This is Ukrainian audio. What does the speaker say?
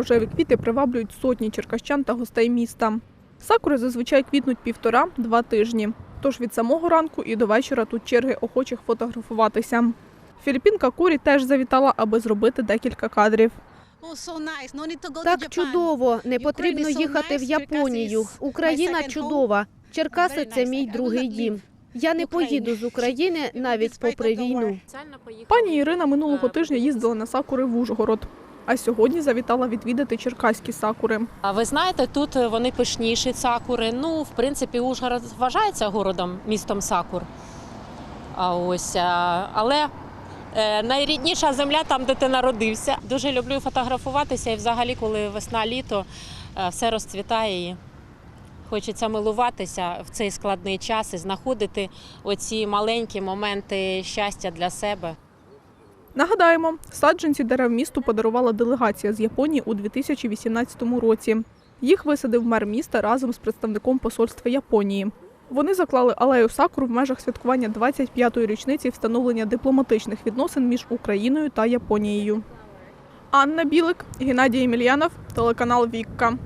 Рожеві квіти приваблюють сотні черкащан та гостей міста. Сакури зазвичай квітнуть півтора-два тижні. Тож від самого ранку і до вечора тут черги охочих фотографуватися. Філіппінка Курі теж завітала, аби зробити декілька кадрів. Так чудово, не потрібно їхати в Японію. Україна чудова. Черкаси це мій другий дім. Я не поїду з України навіть попри війну. Пані Ірина минулого тижня їздила на сакури в Ужгород, а сьогодні завітала відвідати черкаські сакури. А ви знаєте, тут вони пишніші сакури. Ну, в принципі, Ужгород вважається городом, містом сакур. А ось, але е, найрідніша земля там, де ти народився. Дуже люблю фотографуватися і взагалі, коли весна, літо, е, все розцвітає і хочеться милуватися в цей складний час і знаходити оці маленькі моменти щастя для себе. Нагадаємо, саджанці дерев місту подарувала делегація з Японії у 2018 році. Їх висадив мер міста разом з представником посольства Японії. Вони заклали алею сакур в межах святкування 25-ї річниці встановлення дипломатичних відносин між Україною та Японією. Анна Білик, Геннадій Емельянов, телеканал Вікка.